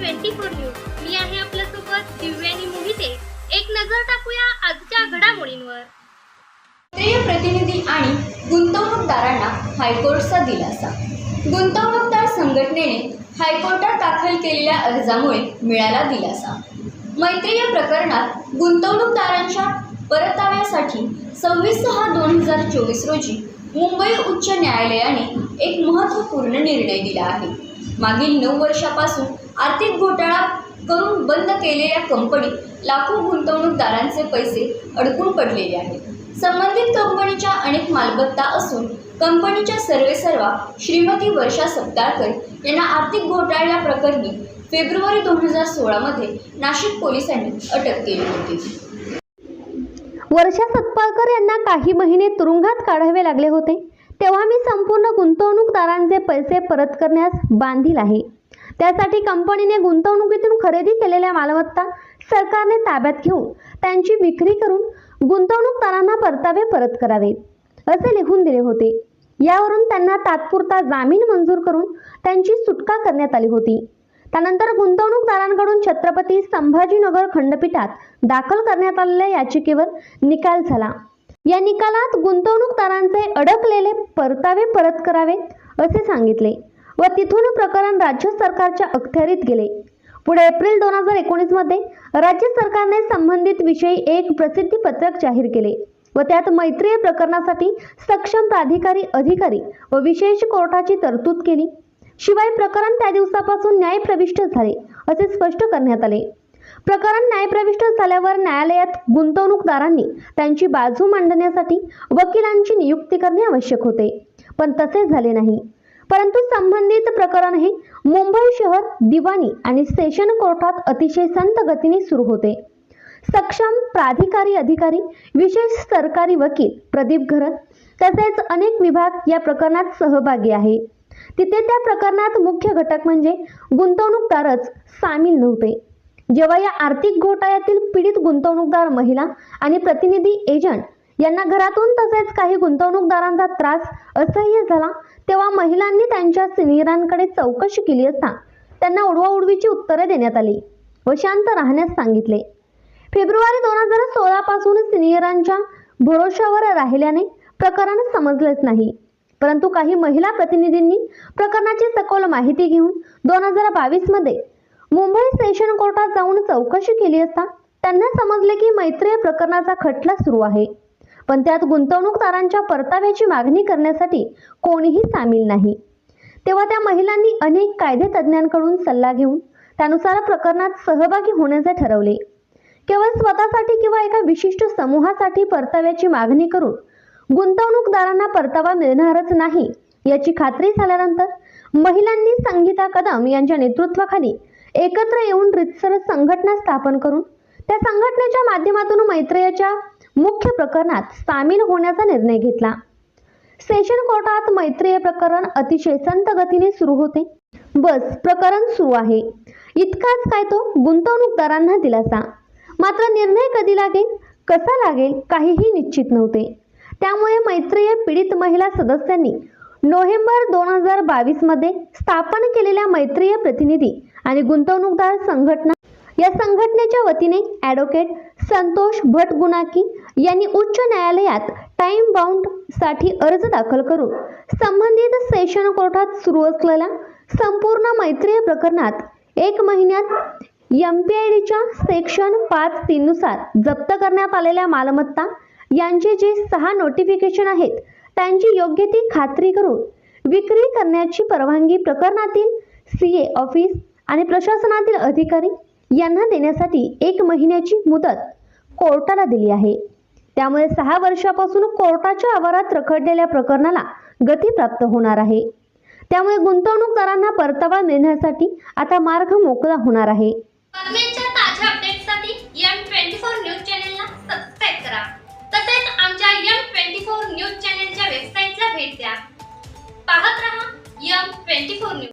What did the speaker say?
Twenty four news. मी आहे आपल्यासोबत दिव्यानी मोहिते. एक नजर टाकूया आजच्या घडामोडींवर. प्रतिनिधी आणि गुंतवणूकदारांना हायकोर्टचा दिलासा. गुंतवणूकदार संघटनेने हायकोर्टात दाखल केलेल्या अर्जामुळे मिळाला दिलासा. मैत्रीय प्रकरणात गुंतवणूकदारांच्या परताव्यासाठी सव्वीस सहा दोन हजार चोवीस रोजी मुंबई उच्च न्यायालयाने एक महत्त्वपूर्ण निर्णय दिला आहे. मागील नऊ वर्षापासून आर्थिक घोटाळा करून बंद केलेल्या कंपनीत लाखो गुंतवणूकदारांचे पैसे अडकून पडलेले आहेत. संबंधित कंपनीच्या अनेक मालमत्ता असून कंपनीच्या सर्वेसर्वा श्रीमती वर्षा सप्ताळकर यांना आर्थिक घोटाळ्या प्रकरणी फेब्रुवारी दोन हजार सोळामध्ये नाशिक पोलिसांनी अटक केली होती. वर्षा सतपाळकर यांना काही महिने तुरुंगात काढावे लागले होते. तेव्हा मी संपूर्ण गुंतवणूकदारांचे पैसे परत करण्यास बांधील आहे. त्यासाठी कंपनीने गुंतवणुकीतून खरेदी केलेल्या मालमत्ता सरकारने ताब्यात घेऊन त्यांची विक्री करून गुंतवणूकदारांना परतावे परत करावेत असे लिहून दिले होते. यावरून त्यांना तात्पुरता जामीन मंजूर करून त्यांची सुटका करण्यात आली होती. त्यानंतर गुंतवणूकदारांकडून छत्रपती संभाजीनगर खंडपीठात दाखल करण्यात आलेल्या याचिकेवर निकाल झाला. या निकालात गुंतवणूकदारांचे अडकलेले परतावे परत करावे असे सांगितले. व तिथून प्रकरण राज्य सरकारच्या अखत्यारीत गेले. पुढे एप्रिल दोन हजार एकोणीसमध्ये राज्य सरकारने संबंधित विषयी एक प्रसिद्धी पत्रक जाहीर केले व त्यात मैत्रीय प्रकरणासाठी सक्षम प्राधिकारी अधिकारी व विशेष कोर्टाची तरतूद केली. शिवाय प्रकरण त्या दिवसापासून न्यायप्रविष्ट झाले असे स्पष्ट करण्यात आले. प्रकरण न्यायप्रविष्ट झाल्यावर न्यायालयात गुंतवणूकदारांनी त्यांची बाजू मांडण्यासाठी वकिलांची नियुक्ती करणे आवश्यक होते पण तसे झाले नाही. परंतु संबंधित प्रकरण हे मुंबई शहर दिवाणी आणि सेशन कोर्टात अतिशय संत गतीने सुरू होते. सक्षम प्राधिकारी अधिकारी विशेष सरकारी वकील प्रदीप घरत तसेच अनेक विभाग या प्रकरणात सहभागी आहे. तिथे त्या प्रकरणात मुख्य घटक म्हणजे गुंतवणूकदारच सामील नव्हते. जेव्हा या आर्थिक घोटाळ्यातील पीडित गुंतवणूकदार महिला आणि प्रतिनिधी एजंट यांना घरातून तसेच काही गुंतवणूकदारांचा त्रास असह्य झाला तेव्हा महिलांनी त्यांच्या सिनियरांकडे चौकशी केली असता त्यांना उडवाउडवीची उत्तरे देण्यात आली व शांत राहण्यास सांगितले. फेब्रुवारी दोन हजार सोळा पासून सिनियरांच्या भरोशावर राहिल्याने प्रकरण समजलेच नाही. परंतु काही महिला प्रतिनिधींनी प्रकरणाची सखोल माहिती घेऊन दोन हजार बावीसमध्ये मुंबई सेशन कोर्टात जाऊन चौकशी केली असता त्यांना समजले की मैत्रेय प्रकरणाचा खटला सुरू आहे. पण त्यात गुंतवणूकदारांच्या परताव्याची मागणी करण्यासाठी कोणीही सामील नाही. तेव्हा त्या महिलांनी अनेक कायदे तज्ज्ञांकडून सल्ला घेऊन त्यानुसार प्रकरणात सहभागी होण्याचे ठरवले. केवळ स्वतःसाठी किंवा एका विशिष्ट समूहासाठी परताव्याची मागणी करून गुंतवणूकदारांना परतावा मिळणारच नाही याची खात्री झाल्यानंतर महिलांनी संगीता कदम यांच्या नेतृत्वाखाली एकत्र येऊन रितसर संघटना स्थापन करून त्या संघटनेच्या माध्यमातून मैत्रेयाच्या मुख्य प्रकरणात सामील होण्याचा निर्णय घेतला. सेशन कोर्टात मैत्रीय प्रकरण अतिशय संत गतीने सुरू होते. बस प्रकरण सुरू आहे. इतकाच काय तो गुंतवणूकदारांना दिलासा. मात्र निर्णय कधी लागेल कसा लागेल काहीही निश्चित नव्हते. त्यामुळे मैत्रीय पीडित महिला सदस्यांनी नोव्हेंबर दोन हजार बावीसमध्ये स्थापन केलेल्या मैत्रीय प्रतिनिधी आणि गुंतवणूकदार संघटना या संघटनेच्या वतीने ॲडव्होकेट संतोष भटगुणाकी यांनी उच्च न्यायालयात टाइम बाउंडसाठी अर्ज दाखल करून संबंधित सेशन कोर्टात सुरू असलेल्या संपूर्ण मैत्रीय प्रकरणात एक महिन्यात एम पी आय डीच्या सेक्शन पाच तीननुसार जप्त करण्यात आलेल्या मालमत्ता यांचे जे सहा नोटिफिकेशन आहेत त्यांची योग्य ती खात्री करून विक्री करण्याची परवानगी प्रकरणातील सी ए ऑफिस आणि प्रशासनातील अधिकारी यांना देण्यासाठी एक महिन्याची मुदत कोर्टाला दिली आहे. त्यामुळे सहा वर्षापासून कोर्टाच्या आवारात रखडलेल्या प्रकरणाला गती प्राप्त होणार आहे. त्यामुळे गुंतवणूकदारांना परतावा मिळण्यासाठी आता मार्ग मोकळा होणार आहे. पाहत रहा ट्वेंटी फोर न्यूज.